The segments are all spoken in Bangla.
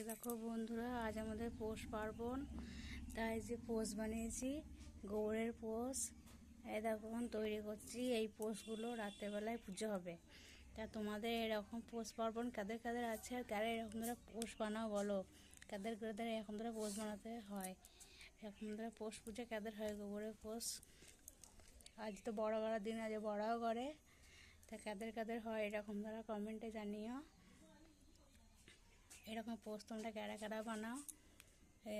এই দেখো বন্ধুরা, আজ আমাদের পৌষ পার্বণ। তাই যে পোষ বানিয়েছি, গৌড়ের পোষ। এই দেখো তৈরি করছি এই পোষগুলো, রাত্রেবেলায় পুজো হবে। তা তোমাদের এরকম পৌষ পার্বণ কাদের কাদের আছে আর কারা এরকম ধরে পোষ বানাও বলো? কাদের কাদের এরকম ধরে পোষ বানাতে হয়? এরকম ধরে পোষ পুজো কাদের হয় গোবরের পোষ? আজ তো বড় করার দিন, আজ বড়াও করে। তা কাদের কাদের হয় এরকম ধরা কমেন্টে জানিও। এরকম পোস্ত তোমরা ক্যারা বানাও।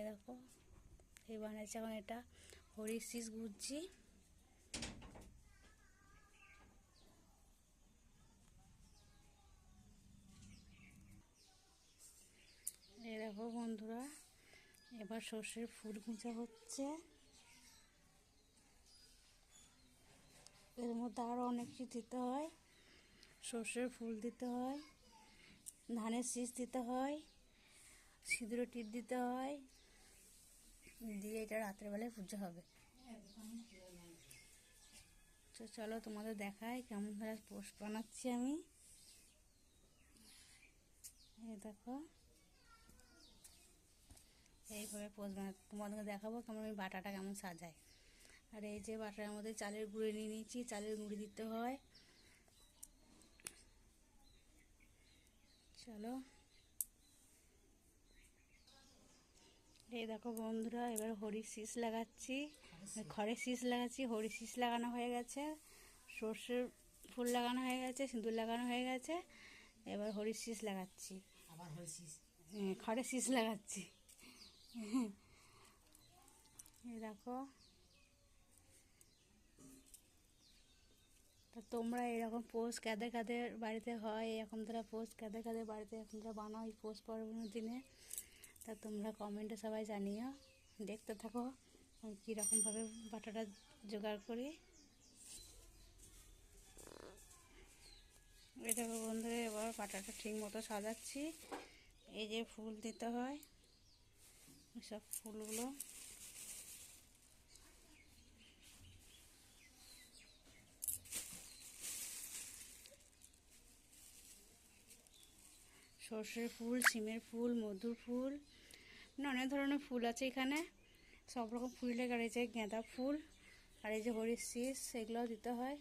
দেখো, এই বানাইছে এখন এটা। হরির শীষ গুজছি এই দেখো বন্ধুরা, এবার সর্ষের ফুল গুঁজা হচ্ছে। এর মধ্যে আরও অনেক কিছু দিতে হয়। সর্ষের ফুল দিতে হয়। ধানের শীষ দিতে হয়, সিঁদুর টিপ দিতে হয়, দিয়ে এটা রাত্রেবেলায় পুজো হবে। তো চলো তোমাদের দেখায় কেমন পোস্ট বানাচ্ছি আমি। এই দেখো। এইভাবে পোস্ট বানা তোমাদেরকে দেখাবো কেমন আমি বাটাটা কেমন সাজাই আর এই যে বাটার মধ্যে চালের গুঁড়ি নিয়ে নিয়েছি, চালের গুঁড়ি দিতে হয়। চলো। এই দেখো বন্ধুরা এবার হরি শীষ লাগাচ্ছি। খড়ের শীষ লাগাচ্ছি হরি শীষ লাগানো হয়ে গেছে। সর্ষের ফুল লাগানো হয়ে গেছে সিঁদুর লাগানো হয়ে গেছে। এবার হরি শীষ লাগাচ্ছি। হ্যাঁ, খড়ের শীষ লাগাচ্ছি। এই দেখো। তোমরা এরকম পোস্ট কাদের কাদের বাড়িতে হয়, এরকম তারা পোস্ট কাদের কাদের বাড়িতে, এরকম তারা বানাও এই পোস্ট পার্বণের দিনে, তা তোমরা কমেন্টে সবাই জানিও। দেখতে থাকো, আমি কীরকমভাবে বাটাটা জোগাড় করি। দেখো বন্ধুরা, এবার বাটাটা ঠিক মতো সাজাচ্ছি। এই যে ফুল দিতে হয় সব ফুলগুলো। সর্ষের ফুল, সিমের ফুল, মধুর ফুল মানে অনেক ধরনের ফুল আছে এখানে। সব রকম ফুল লেগে রয়েছে গাঁদা ফুল আর এই যে হরির শীষ সেগুলোও দিতে হয়।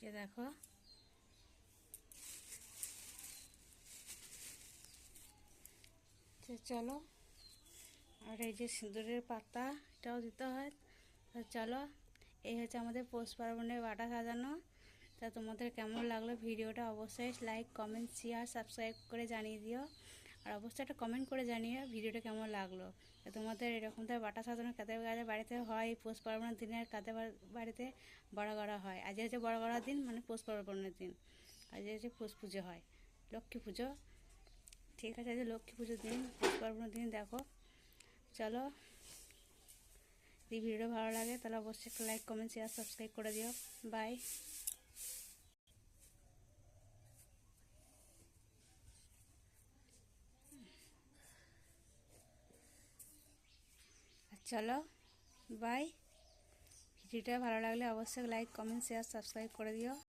যে দেখো। চলো, আর এই যে সিঁদুরের পাতা, এটাও দিতে হয়। চলো। এই হচ্ছে আমাদের পৌষ পার্বণের বাটা সাজানো। তা তোমাদের কেমন লাগল ভিডিওটা অবশ্যই লাইক কমেন্ট শেয়ার সাবস্ক্রাইব করে জানিয়ে দিও। আর অবশ্যই একটা কমেন্ট করে জানিও ভিডিওটা কেমন লাগল। তা তোমাদের এরকম তো বাটা সাজানো কাদের কাদের বাড়িতে হয়, পৌষ পার্বণের দিনে আর কাদের বাড়িতে বড় করা হয়? আজ হচ্ছে বড় করার দিন মানে পৌষ পার্বণের দিন। আজ হচ্ছে পৌষ পুজো হয়। লক্ষ্মী পুজো। ঠিক আছে আজ লক্ষ্মী পুজোর দিন, পৌষ পার্বণের দিন দেখো। চলো। যদি ভিডিওটা ভালো লাগে, তাহলে অবশ্যই একটা লাইক কমেন্ট শেয়ার সাবস্ক্রাইব করে দিও। বাই চলো বাই ভিডিওটা ভালো লাগলে অবশ্যই লাইক কমেন্ট শেয়ার সাবস্ক্রাইব করে দিও।